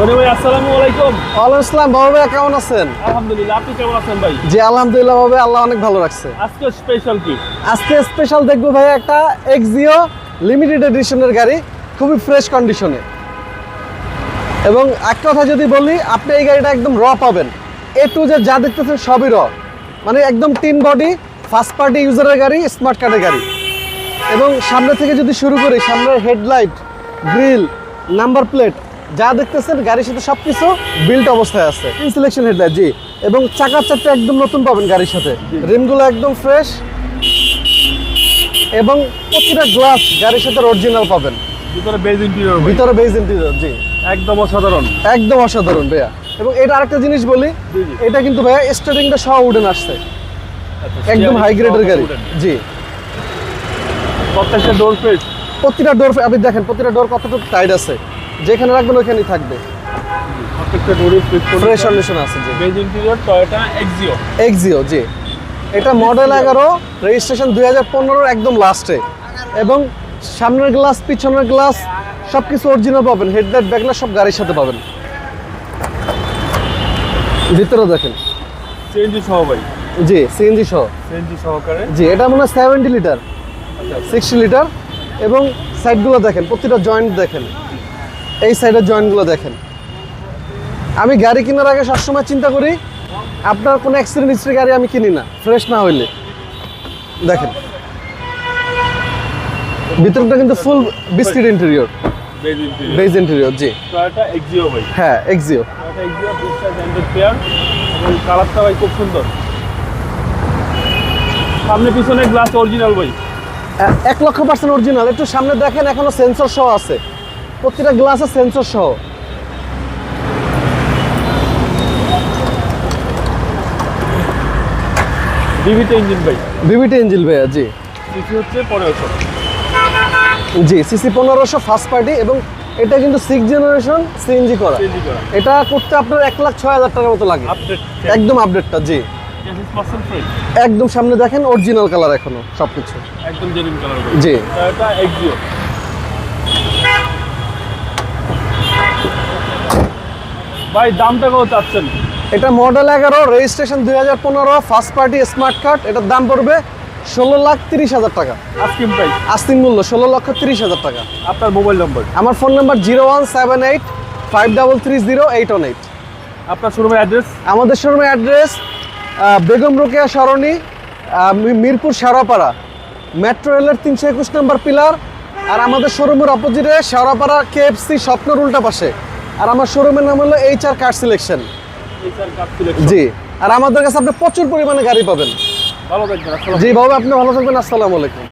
গনি ভাই আসসালামু আলাইকুম। ওয়ালাইকুম আসসালাম বাবা ভাই কেমন আছেন? আলহামদুলিল্লাহ আপনি কেমন আছেন ভাই? জি আলহামদুলিল্লাহ বাবা আল্লাহ অনেক ভালো রাখছে। আজকে স্পেশাল কি? আজকে স্পেশাল দেখব ভাই একটা এক্সিও লিমিটেড এডিশনের গাড়ি খুবই ফ্রেশ কন্ডিশনে এবং এক কথা যদি বলি আপনি এই গাড়িটা একদম র পাবেন। এ টু যে যা দেখতেছেন সবই র মানে একদম তিন বডি ফার্স্ট পার্টি ইউজারের গাড়ি স্মার্ট কার্ডের গাড়ি। এবং সামনে থেকে যদি শুরু করি সামনের হেডলাইট গ্রিল নাম্বার প্লেট যা দেখতেছেন গাড়ির সাথে সবকিছু বিল্ট অবস্থায় আছে। ইনসুলেকশন হেডলাইট জি। এবং চাকা চারটা একদম নতুন পাবেন গাড়ির সাথে। রিমগুলো একদম ফ্রেশ এবং প্রতিটা গ্লাস গাড়ির সাথে অরিজিনাল পাবেন। ভিতরে বেজ ইন্টেরিয়র ভিতরে বেজ ইন্টেরিয়র জি। একদম অসাধারণ। একদম অসাধারণ ভাইয়া। এবং এটা আরেকটা জিনিস বলি। এটা কিন্তু ভাইয়া স্টার্টিংটা সহ উডেন আসছে। আচ্ছা, একদম হাই গ্রেডের গাড়ি জি। প্রত্যেকটা ডোর ফ্রেশ প্রতিটা ডোর আপনি দেখেন প্রতিটা ডোর কতটুকু টাইট আছে? যেখানে রাখবেন ওইখানেই থাকবে। প্রত্যেকটা ডোরে ফ্রেশ ফ্রেশ কন্ডিশন আছে জি। Beige interior Toyota Axio Axio জি। এটা মডেল এগারো রেজিস্ট্রেশন দুই হাজার পনেরোর একদম লাস্টে এবং সামনের গ্লাস পিছনের গ্লাস সব কিছু অরিজিনাল পাবেন। হেডলাইট ব্যাকলাইট সব গাড়ির সাথে পাবেন। ভিতরে দেখেন। সিএনজি সহ ভাই। জি সিএনজি সহ। সিএনজি সহকারে। জি এটা মনে হয় সেভেন্টি লিটার সিক্সটি লিটার এবং সাইডগুলো দেখেন প্রতিটা জয়েন্ট দেখেন। এই সাইডের জয়েন্টগুলো দেখেন। আমি গাড়ি কেনার আগে সবসময় চিন্তা করি আপনার কোনো অ্যাক্সিডেন্ট হিস্ট্রি গাড়ি আমি কিনি না ফ্রেশ না হইলে। দেখেন। ভিতরটা কিন্তু full biscuit interior beige interior জি। এক্সিও ভাই। হ্যাঁ এক্সিও কালারটা ভাই খুব সুন্দর। সামনে পিছনে গ্লাস অরিজিনাল ভাই। এক লক্ষ পার্সেন্ট অরিজিনাল একটু সামনে দেখেন এখনও সেন্সর সহ আছে। প্রতিটা গ্লাসে সেন্সর সহ। ডিভিটি ইঞ্জিন ভাই। বিবিটি ইঞ্জিল ভাইয়া জি। সিসি হচ্ছে পনেরোশো। জি সিসি পনেরোশো ফার্স্ট পার্টি এবং এটা কিন্তু সিক্স জেনারেশন সিএনজি করা। এটা করতে আপনার এক লাখ ছয় হাজার টাকার মতো লাগে। একদম আপডেটটা জি। একদম সামনে দেখেন অরিজিনাল কালার এখনও সবকিছু। একদম জেনুইন কালার ভাই জি। এক্সিও ভাই দামটা কত চাচ্ছেন? এটা মডেল এগারো রেজিস্ট্রেশন দুই হাজার পনেরো ফার্স্ট পার্টি স্মার্ট কার্ড এটার দাম পড়বে ষোলো লাখ তিরিশ হাজার টাকা। আস্কিং প্রাইস আস্তিন মূল্য ষোলো লক্ষ তিরিশ হাজার টাকা। আপনার মোবাইল নম্বর আমার phone number zero one seven eight five double three zero eight one eight. আপনার শোরুমের অ্যাড্রেস আমাদের শোরুমের অ্যাড্রেস বেগম রোকেয়া সরণি মিরপুর সারাপাড়া মেট্রো রেলের তিনশো একুশ নম্বর পিলার আর আমাদের শোরুমের অপোজিটে সারাপাড়া কেএফসি স্বপ্নর উল্টা পাশে। আর আমার শোরুমের নাম হলো এইচ আর কার সিলেকশন জি আর আমাদের কাছে আপনি প্রচুর পরিমাণে গাড়ি পাবেন। ভালো থাকবেন জি বাবু আপনি ভালো থাকবেন আসসালামু আলাইকুম।